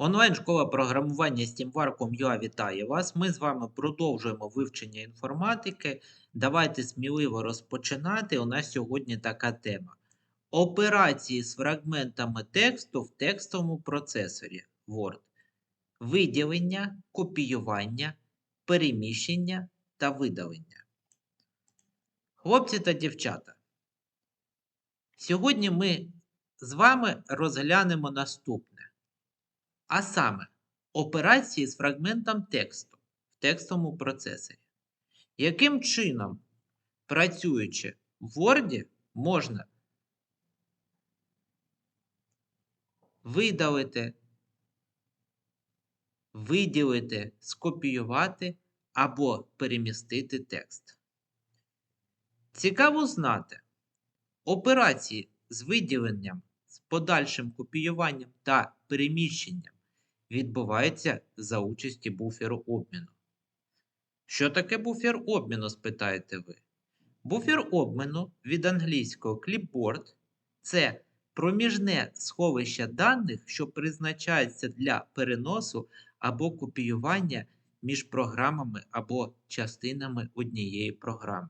Онлайн-школа програмування SteamWar.com.ua вітає вас. Ми з вами продовжуємо вивчення інформатики. Давайте сміливо розпочинати. У нас сьогодні така тема: операції з фрагментами тексту в текстовому процесорі Word. Виділення, копіювання, переміщення та видалення. Хлопці та дівчата. Сьогодні ми з вами розглянемо наступне. А саме операції з фрагментом тексту в текстовому процесорі. Яким чином, працюючи в Word, можна видалити, виділити, скопіювати або перемістити текст. Цікаво знати, операції з виділенням, з подальшим копіюванням та переміщенням відбуваються за участі буферу обміну. Що таке буфер обміну, спитаєте ви? Буфер обміну від англійського clipboard – це проміжне сховище даних, що призначається для переносу або копіювання між програмами або частинами однієї програми.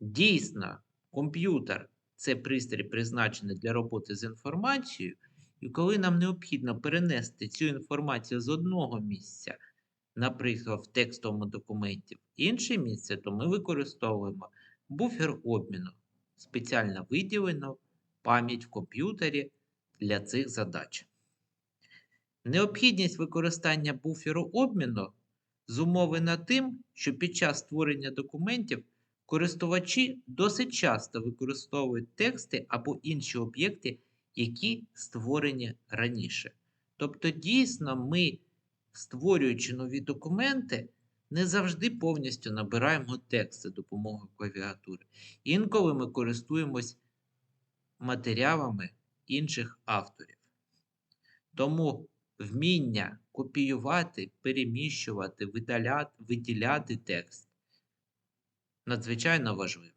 Дійсно, комп'ютер це пристрій, призначений для роботи з інформацією, і коли нам необхідно перенести цю інформацію з одного місця, наприклад, в текстовому документі в інше місце, то ми використовуємо буфер обміну, спеціально виділену пам'ять в комп'ютері для цих задач. Необхідність використання буферу обміну зумовлена тим, що під час створення документів користувачі досить часто використовують тексти або інші об'єкти, які створені раніше. Тобто, дійсно, ми, створюючи нові документи, не завжди повністю набираємо текст за допомогою клавіатури. Інколи ми користуємось матеріалами інших авторів. Тому вміння копіювати, переміщувати, видаляти, виділяти текст надзвичайно важливе.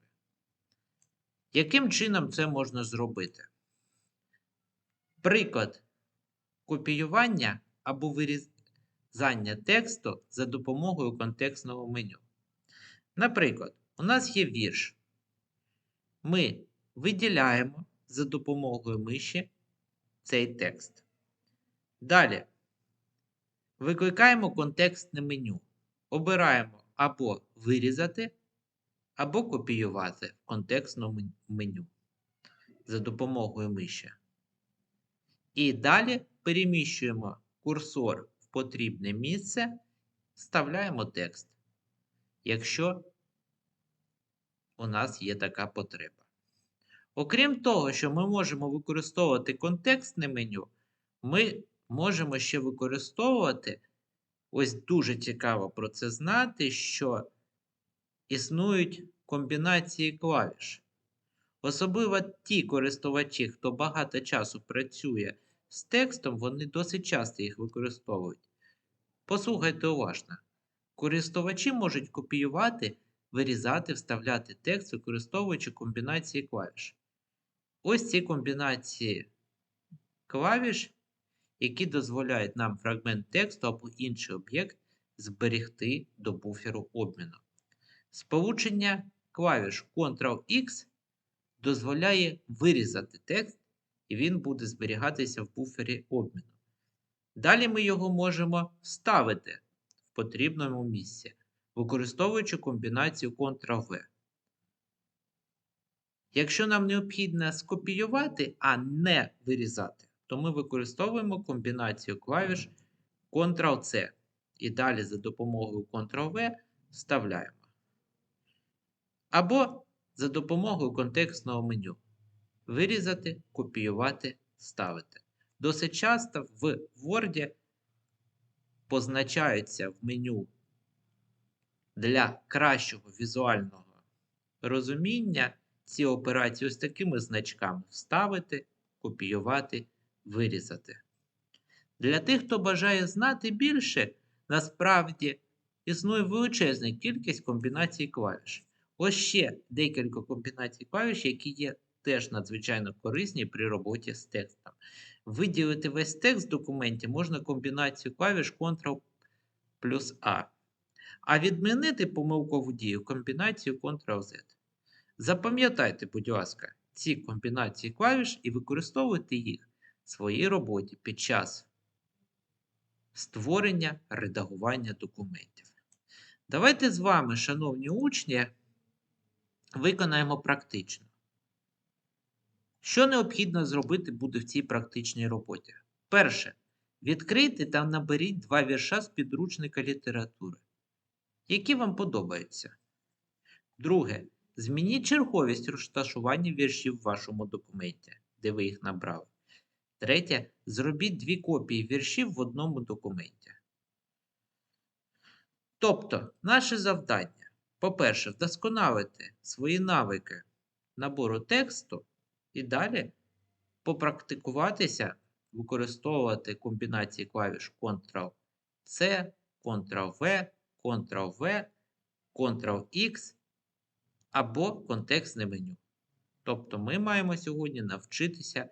Яким чином це можна зробити? Приклад копіювання або вирізання тексту за допомогою контекстного меню. Наприклад, у нас є вірш. Ми виділяємо за допомогою миші цей текст. Далі викликаємо контекстне меню. Обираємо або вирізати, або копіювати в контекстному меню за допомогою миші. І далі переміщуємо курсор в потрібне місце, вставляємо текст, якщо у нас є така потреба. Окрім того, що ми можемо використовувати контекстне меню, ми можемо ще використовувати, ось дуже цікаво про це знати, що існують комбінації клавіш. Особливо ті користувачі, хто багато часу працює з текстом, вони досить часто їх використовують. Послухайте уважно. Користувачі можуть копіювати, вирізати, вставляти текст, використовуючи комбінації клавіш. Ось ці комбінації клавіш, які дозволяють нам фрагмент тексту або інший об'єкт зберегти до буферу обміну. Сполучення клавіш Ctrl-X дозволяє вирізати текст, і він буде зберігатися в буфері обміну. Далі ми його можемо вставити в потрібному місці, використовуючи комбінацію Ctrl-V. Якщо нам необхідно скопіювати, а не вирізати, то ми використовуємо комбінацію клавіш Ctrl-C. І далі за допомогою Ctrl-V вставляємо. Або за допомогою контекстного меню. Вирізати, копіювати, ставити. Досить часто в Word позначаються в меню для кращого візуального розуміння ці операції ось такими значками вставити, копіювати, вирізати. Для тих, хто бажає знати більше, насправді існує величезна кількість комбінацій клавіш. Ось ще декілька комбінацій клавіш, які є теж надзвичайно корисні при роботі з текстом. Виділити весь текст в документі можна комбінацією клавіш Ctrl плюс А. А відмінити помилкову дію комбінацією Ctrl-Z. Запам'ятайте, будь ласка, ці комбінації клавіш і використовуйте їх в своїй роботі під час створення редагування документів. Давайте з вами, шановні учні, виконаємо практично. Що необхідно зробити буде в цій практичній роботі? Перше. Відкрийте та наберіть два вірша з підручника літератури, які вам подобаються. Друге. Змініть черговість розташування віршів в вашому документі, де ви їх набрали. Третє. Зробіть дві копії віршів в одному документі. Тобто, наше завдання, по-перше, вдосконалити свої навики набору тексту і далі попрактикуватися використовувати комбінації клавіш Ctrl-C, Ctrl-V, Ctrl-V, Ctrl-X або контекстне меню. Тобто ми маємо сьогодні навчитися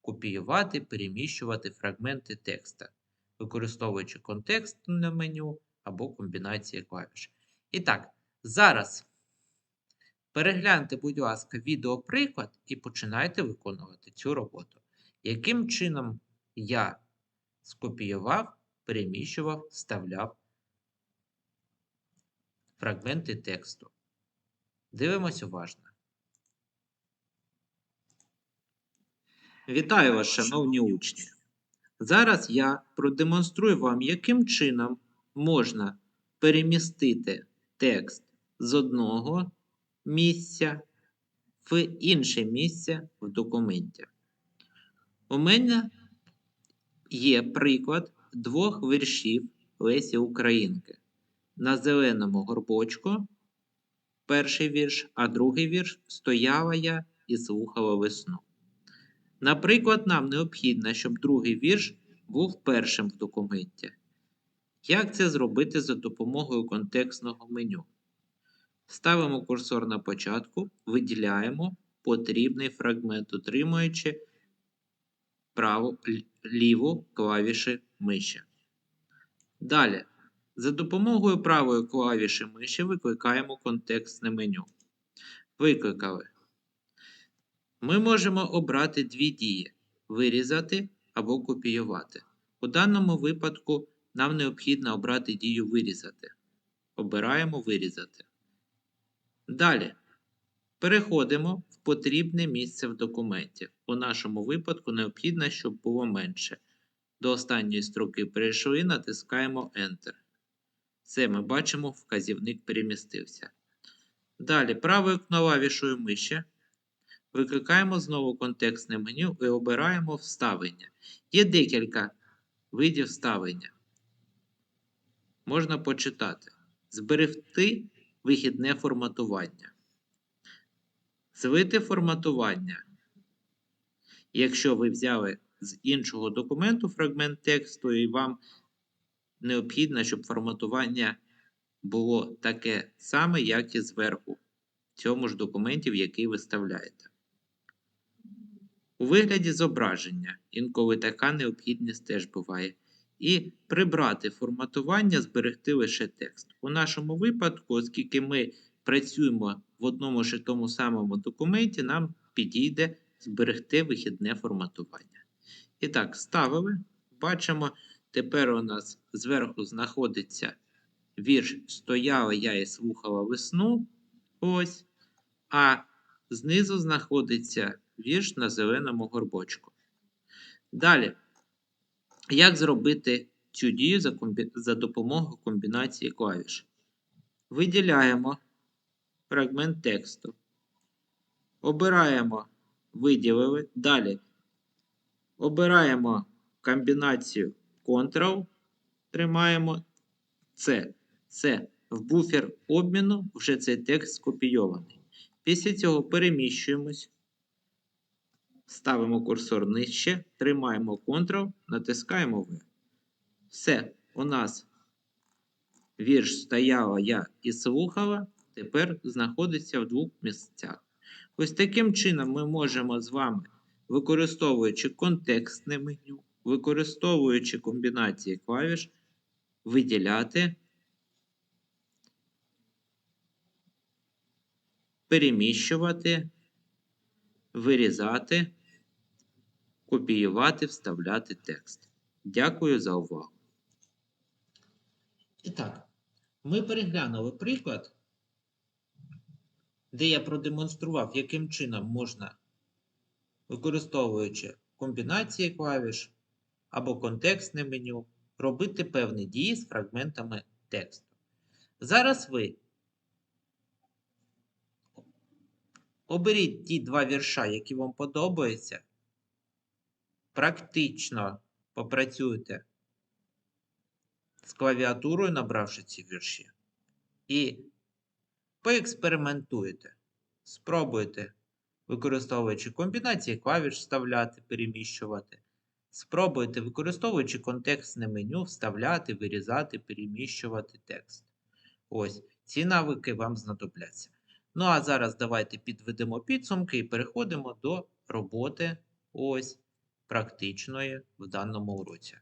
копіювати, переміщувати фрагменти текста, використовуючи контекстне меню або комбінації клавіш. І так, зараз перегляньте, будь ласка, відеоприклад і починайте виконувати цю роботу. Яким чином я скопіював, переміщував, вставляв фрагменти тексту. Дивимось уважно. Вітаю вас, шановні учні! Зараз я продемонструю вам, яким чином можна перемістити текст з одного місця в інше місце в документі. У мене є приклад двох віршів Лесі Українки. На зеленому горбочку перший вірш, а другий вірш Стояла я і слухала весну. Наприклад, нам необхідно, щоб другий вірш був першим в документі. Як це зробити за допомогою контекстного меню? Ставимо курсор на початку, виділяємо потрібний фрагмент, утримуючи праву ліву клавіші миші. Далі, за допомогою правої клавіші миші викликаємо контекстне меню. Викликали. Ми можемо обрати дві дії: вирізати або копіювати. У даному випадку нам необхідно обрати дію вирізати. Обираємо вирізати. Далі переходимо в потрібне місце в документі. У нашому випадку необхідно, щоб було менше. До останньої строки перейшли, натискаємо Enter. Все, ми бачимо, вказівник перемістився. Далі правою клавішою миші викликаємо знову контекстне меню і обираємо вставлення. Є декілька видів вставлення. Можна почитати. Зберегти вихідне форматування. Звити форматування. Якщо ви взяли з іншого документу фрагмент тексту, і вам необхідно, щоб форматування було таке саме, як і зверху, в цьому ж документі, в який ви вставляєте. У вигляді зображення, інколи така необхідність теж буває. І прибрати форматування, зберегти лише текст. У нашому випадку, оскільки ми працюємо в одному ж тому самому документі, нам підійде зберегти вихідне форматування. І так, ставили. Бачимо, тепер у нас зверху знаходиться вірш Стояла я і слухала весну. Ось. А знизу знаходиться вірш на зеленому горбочку. Далі, як зробити цю дію за, комбі... за допомогою комбінації клавіш? Виділяємо фрагмент тексту. Обираємо виділили. Далі обираємо комбінацію Ctrl, тримаємо C. Це в буфер обміну вже цей текст скопійований. Після цього переміщуємось, ставимо курсор нижче, тримаємо Ctrl, натискаємо V. Все, у нас вірш стояла я і слухала, тепер знаходиться в двох місцях. Ось таким чином ми можемо з вами використовуючи контекстне меню, використовуючи комбінації клавіш, виділяти, переміщувати, вирізати, копіювати, вставляти текст. Дякую за увагу. І так, ми переглянули приклад, де я продемонстрував, яким чином можна, використовуючи комбінації клавіш або контекстне меню, робити певні дії з фрагментами тексту. Зараз ви оберіть ті два вірша, які вам подобаються, практично попрацюйте з клавіатурою, набравши ці вірші, і поекспериментуйте. Спробуйте, використовуючи комбінації клавіш вставляти, переміщувати. Спробуйте, використовуючи контекстне меню, вставляти, вирізати, переміщувати текст. Ось, ці навики вам знадобляться. Ну а зараз давайте підведемо підсумки і переходимо до роботи ось практичної в даному уроці.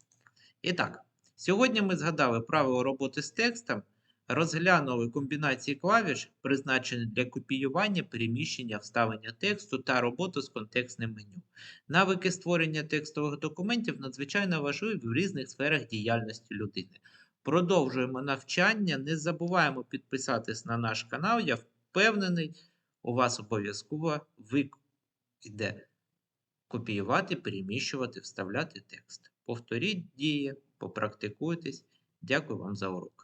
І так, сьогодні ми згадали правило роботи з текстом, розглянули комбінації клавіш, призначені для копіювання, переміщення, вставлення тексту та роботу з контекстним меню. Навики створення текстових документів надзвичайно важливі в різних сферах діяльності людини. Продовжуємо навчання, не забуваємо підписатись на наш канал. Я впевнений, у вас обов'язково вийде копіювати, переміщувати, вставляти текст. Повторіть дії, попрактикуйтесь. Дякую вам за урок.